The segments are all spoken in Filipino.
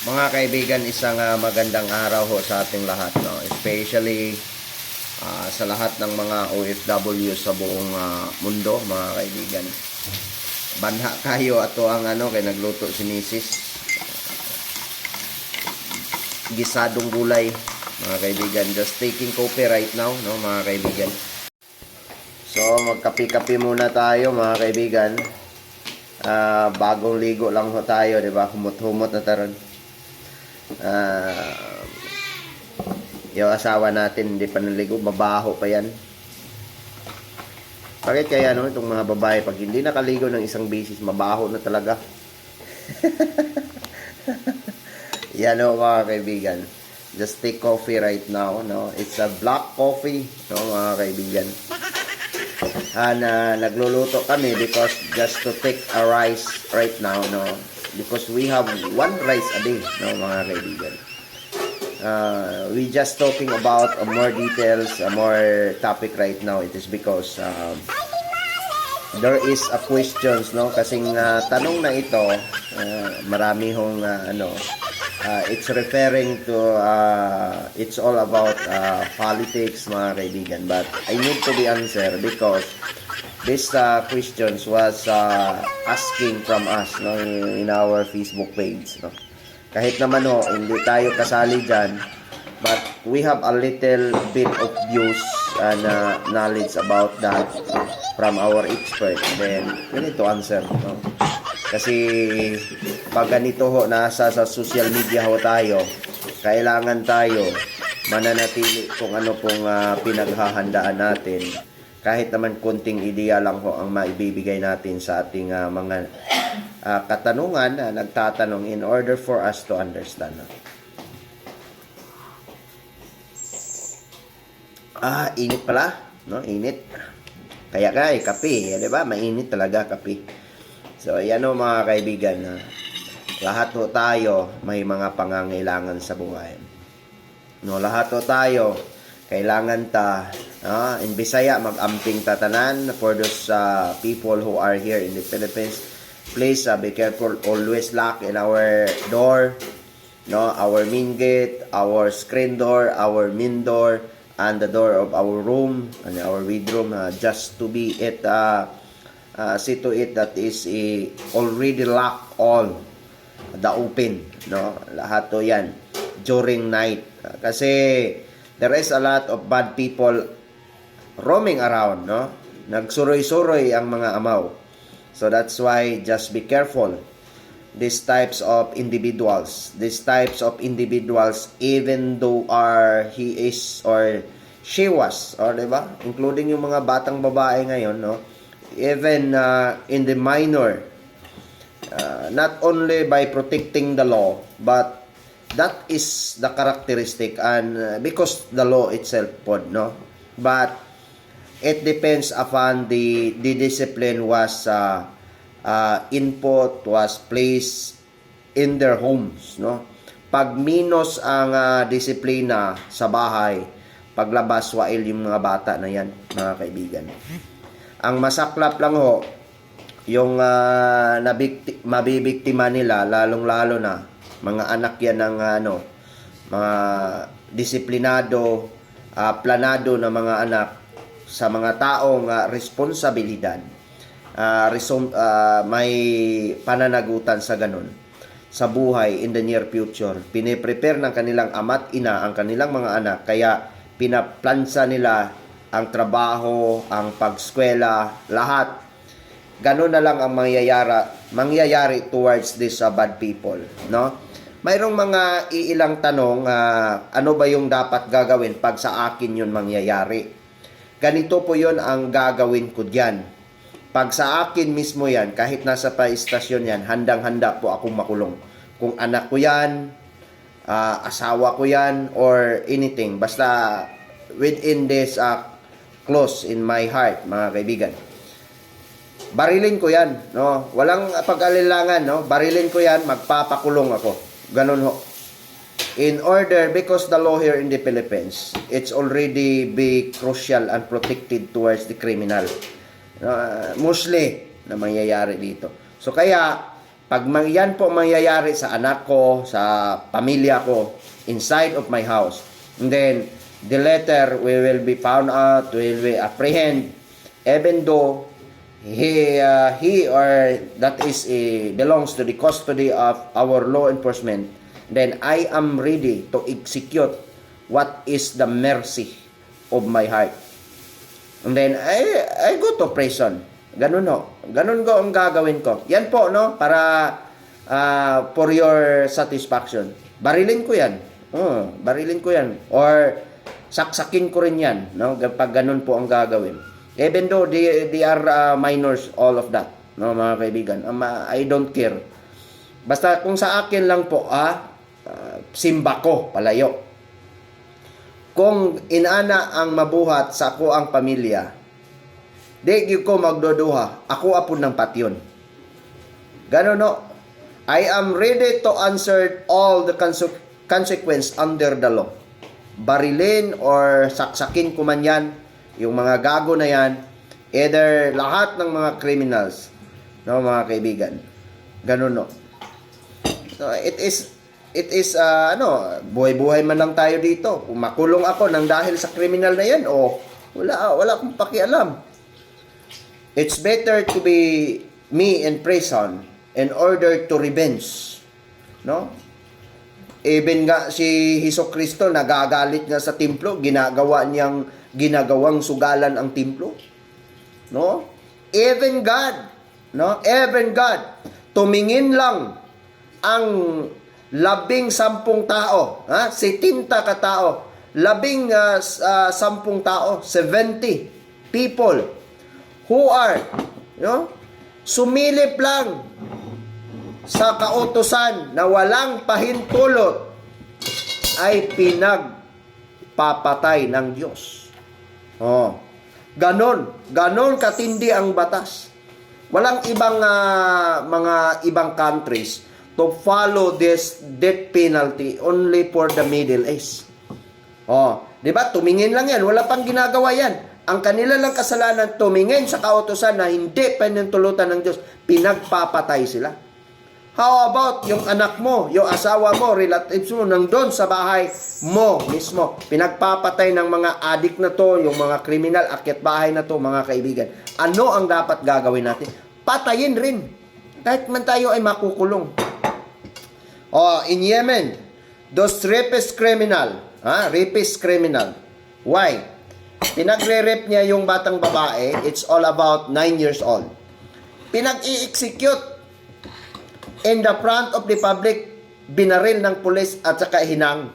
Mga kaibigan, isang ah, magandang araw ho sa ating lahat, no? Especially ah, sa lahat ng mga OFW sa buong ah, mundo, mga kaibigan. Banha kayo ato ang ano kay nagluto si Mrs. Gisadong gulay, mga kaibigan. Just taking coffee right now, no, mga kaibigan. So, magkapi-kapi muna tayo, mga kaibigan. Ah, bagong ligo lang ho tayo, 'di ba? Humot-humot na taron. Ah, yung asawa natin hindi pa naligo, mabaho pa yan. Bakit kaya no, itong mga babae, pag hindi nakaligo ng isang bisis, mabaho na talaga. yan o mga kaibigan. Just take coffee right now. No? It's a black coffee, no, mga kaibigan. And uh, nagluluto kami because just to take a rice right now, no? Because we have one rice a day, no, mga kaibigan. Uh, we just talking about uh, more details, uh, more topic right now. It is because um, there is a questions, no? Kasing uh, tanong na ito, uh, marami hong uh, ano, uh, it's referring to uh, it's all about uh, politics mga kaibigan. But I need to be answer because this uh, questions was uh, asking from us no in, our Facebook page no. Kahit naman ho hindi tayo kasali diyan but we have a little bit of views and uh, knowledge about that from our expert. Then we need to answer no. Kasi pag ganito ho, nasa sa social media ho tayo, kailangan tayo mananatili kung ano pong ah, pinaghahandaan natin. Kahit naman konting ideya lang ho ang maibibigay natin sa ating ah, mga ah, katanungan na nagtatanong in order for us to understand. no? Ah, init pala, no? Init. Kaya ka, eh, kape, eh, 'di ba? Mainit talaga kape. So, yan o mga kaibigan na lahat ho tayo may mga pangangailangan sa buhay. No, lahat ho tayo kailangan ta ah, in Bisaya mag-amping tatanan for those uh, people who are here in the Philippines. Please uh, be careful always lock in our door no our main gate our screen door our main door and the door of our room and our bedroom uh, just to be it uh, uh, see to it that is eh, already locked all the open no? Lahat to yan during night. Kasi there is a lot of bad people roaming around no? Nagsuroy-suroy ang mga amaw. So that's why just be careful. These types of individuals these types of individuals even though are he is or she was or di ba? Including yung mga batang babae ngayon no? Even uh, in the minor uh, not only by protecting the law but that is the characteristic and uh, because the law itself pod no? But it depends upon the the discipline was uh, uh, input was placed in their homes no? Pag minus ang uh, disiplina sa bahay paglabas wail yung mga bata na yan mga kaibigan. Ang masaklap lang ho yung uh, nabikti, mabibiktima nila lalong lalo na mga anak yan ng ano mga disiplinado ah, planado na mga anak sa mga taong ah, responsibilidad ah, resom- ah, may pananagutan sa ganun sa buhay in the near future. Pine-prepare ng kanilang ama't ina ang kanilang mga anak kaya pinaplansa nila ang trabaho, ang pagskwela, lahat. Ganun na lang ang mangyayara, mangyayari towards these uh, bad people, no? Mayroong mga iilang tanong, ah, ano ba yung dapat gagawin pag sa akin yun mangyayari? Ganito po yun ang gagawin ko diyan. Pag sa akin mismo yan, kahit nasa pa istasyon yan, handang-handa po akong makulong. Kung anak ko yan, ah, asawa ko yan, or anything. Basta within this uh, close in my heart, mga kaibigan. Barilin ko yan, no? Walang pag-alilangan, no? Barilin ko yan, magpapakulong ako. Ganun ho. In order, because the law here in the Philippines, it's already be crucial and protected towards the criminal. Uh, mostly na mangyayari dito. So kaya, Pag yan po mangyayari sa anak ko, sa pamilya ko, inside of my house, and then the letter we will be found out, we will be apprehend, even though he uh, he or that is a, belongs to the custody of our law enforcement, then I am ready to execute what is the mercy of my heart. And then, I, I go to prison. Ganun ho. Ganun ko ang gagawin ko. Yan po, no? Para ah, for your satisfaction. Barilin ko yan. Oh, barilin ko yan. Or saksakin ko rin yan, no? Pag ganun po ang gagawin. Even though they, they are ah, minors, all of that, no, mga kaibigan. Um, ah, I don't care. Basta kung sa akin lang po, ah, ah, simba ko, palayo kung inana ang mabuhat sa ako ang pamilya, di ko magduduha, ako apon ng patyon. Gano no? I am ready to answer all the conse- consequence under the law. Barilin or saksakin ko man yan, yung mga gago na yan, either lahat ng mga criminals, no mga kaibigan. Ganun no. So, it is it is uh, ano, buhay-buhay man lang tayo dito. Kung makulong ako nang dahil sa criminal na 'yan, o wala wala akong pakialam. It's better to be me in prison in order to revenge. No? Even nga si Hesus Kristo nagagalit nga sa templo, ginagawa niyang ginagawang sugalan ang templo. No? Even God, no? Even God, tumingin lang ang labing sampung tao, ha? Sitinta ka tao, labing s- ah, sampung tao, 70 people who are, no? Sumilip lang sa kautosan na walang pahintulot ay pinagpapatay ng Diyos. Oh. Ganon, ganon katindi ang batas. Walang ibang ah, mga ibang countries to follow this death penalty only for the Middle East. Oh, 'di ba? Tumingin lang 'yan, wala pang ginagawa 'yan. Ang kanila lang kasalanan tumingin sa kautosan na hindi pinintulutan ng Diyos, pinagpapatay sila. How about yung anak mo, yung asawa mo, relatives mo, nandun sa bahay mo mismo. Pinagpapatay ng mga adik na to, yung mga kriminal, akyat bahay na to, mga kaibigan. Ano ang dapat gagawin natin? Patayin rin. Kahit man tayo ay makukulong. Oh, in Yemen, those rapist criminal, ha? Rapist criminal. Why? Pinagre-rape niya yung batang babae, it's all about 9 years old. Pinag-i-execute in the front of the public, binaril ng pulis at saka hinang.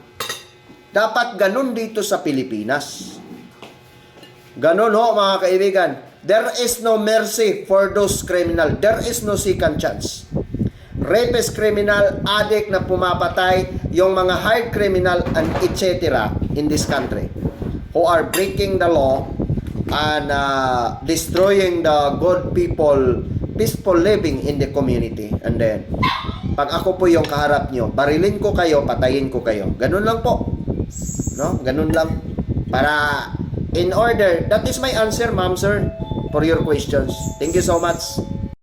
Dapat ganun dito sa Pilipinas. Ganun ho mga kaibigan. There is no mercy for those criminal. There is no second chance. Rapist criminal, addict na pumapatay, yung mga hard criminal and etc. in this country who are breaking the law and uh, destroying the good people, peaceful living in the community. And then, pag ako po yung kaharap nyo, barilin ko kayo, patayin ko kayo. Ganun lang po. No? Ganun lang. Para, in order, that is my answer, ma'am, sir, for your questions. Thank you so much.